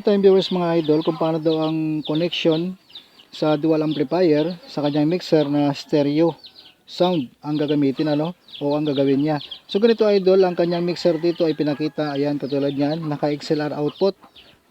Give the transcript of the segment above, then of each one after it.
time viewers mga idol kung paano daw ang connection sa dual amplifier sa kanyang mixer na stereo sound ang gagamitin ano o ang gagawin niya. So ganito idol, ang kanyang mixer dito ay pinakita, ayan katulad niyan, naka XLR output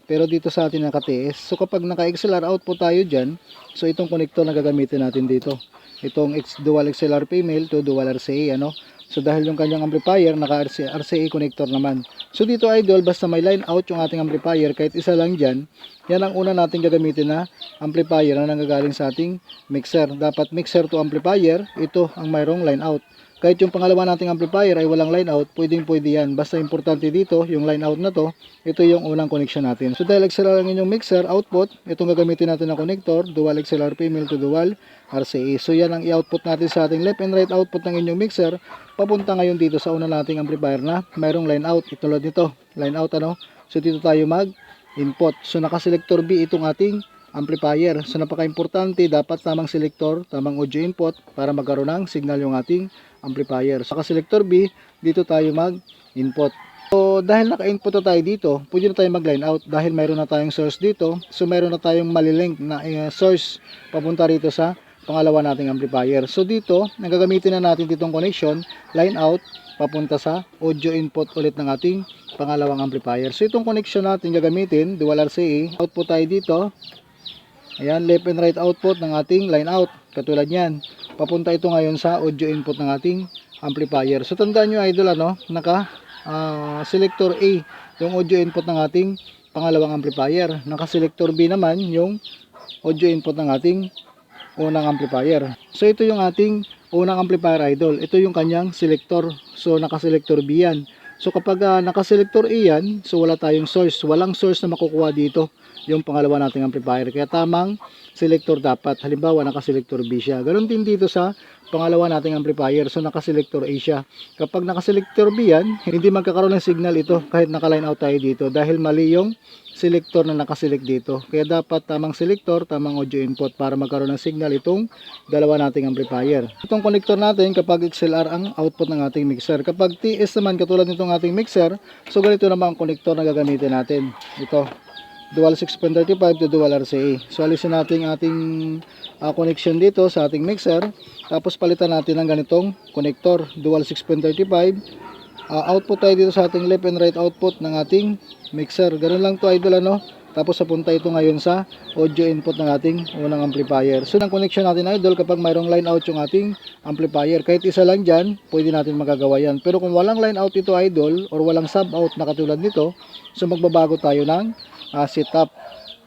pero dito sa atin naka TS. So kapag naka XLR output tayo diyan, so itong connector na gagamitin natin dito. Itong dual XLR female to dual RCA ano. So dahil yung kanyang amplifier naka RCA, RCA connector naman. So dito idol, basta may line out yung ating amplifier kahit isa lang diyan, yan ang una nating gagamitin na amplifier na nanggagaling sa ating mixer. Dapat mixer to amplifier, ito ang mayroong line out. Kahit yung pangalawa nating amplifier ay walang line out, pwedeng pwede yan. Basta importante dito, yung line out na to, ito yung unang connection natin. So dahil XLR lang inyong mixer, output, itong gagamitin natin na connector, dual XLR female to dual RCA. So yan ang i-output natin sa ating left and right output ng inyong mixer, papunta ngayon dito sa una nating amplifier na mayroong line out. Itulad nito, line out ano. So dito tayo mag input. So naka-selector B itong ating amplifier. So napaka-importante, dapat tamang selector, tamang audio input para magkaroon ng signal yung ating amplifier. So naka-selector B, dito tayo mag-input. So dahil naka-input na tayo dito, pwede na tayo mag-line out dahil mayroon na tayong source dito. So mayroon na tayong malilink na eh, source papunta rito sa pangalawa nating amplifier. So dito, nagagamitin na natin ditong connection, line out, papunta sa audio input ulit ng ating pangalawang amplifier. So itong connection natin gagamitin, dual RCA, output tayo dito. Ayan, left and right output ng ating line out. Katulad niyan. Papunta ito ngayon sa audio input ng ating amplifier. So tandaan nyo idol ano, naka ah, selector A yung audio input ng ating pangalawang amplifier. Naka selector B naman yung audio input ng ating unang amplifier. So ito yung ating unang amplifier idol. Ito yung kanyang selector. So naka-selector B yan. So kapag uh, naka-selector A yan, so wala tayong source. Walang source na makukuha dito yung pangalawa nating amplifier. Kaya tamang selector dapat. Halimbawa naka-selector B siya. Ganon din dito sa pangalawa nating amplifier. So naka-selector A siya. Kapag naka-selector B yan, hindi magkakaroon ng signal ito kahit naka-line out tayo dito dahil mali yung selector na nakaselect dito. Kaya dapat tamang selector, tamang audio input para magkaroon ng signal itong dalawa nating amplifier. Itong connector natin kapag XLR ang output ng ating mixer. Kapag TS naman katulad nitong ating mixer, so ganito naman ang connector na gagamitin natin. Ito, dual 6.35 to dual RCA. So alisin natin ating uh, connection dito sa ating mixer. Tapos palitan natin ng ganitong connector, dual 6.35 uh, output tayo dito sa ating left and right output ng ating mixer. Ganun lang to idol ano. Tapos napunta ito ngayon sa audio input ng ating unang amplifier. So ang connection natin idol kapag mayroong line out yung ating amplifier. Kahit isa lang dyan, pwede natin magagawa yan. Pero kung walang line out ito idol or walang sub out na katulad nito, so magbabago tayo ng uh, setup.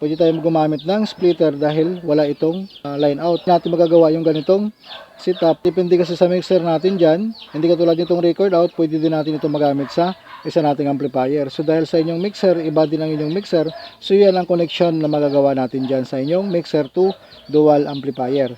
Pwede tayo gumamit ng splitter dahil wala itong uh, line out. Natin magagawa yung ganitong setup. Depende kasi sa mixer natin dyan. Hindi katulad nitong record out, pwede din natin ito magamit sa isa nating amplifier. So dahil sa inyong mixer, iba din ang inyong mixer. So yan ang connection na magagawa natin dyan sa inyong mixer to dual amplifier.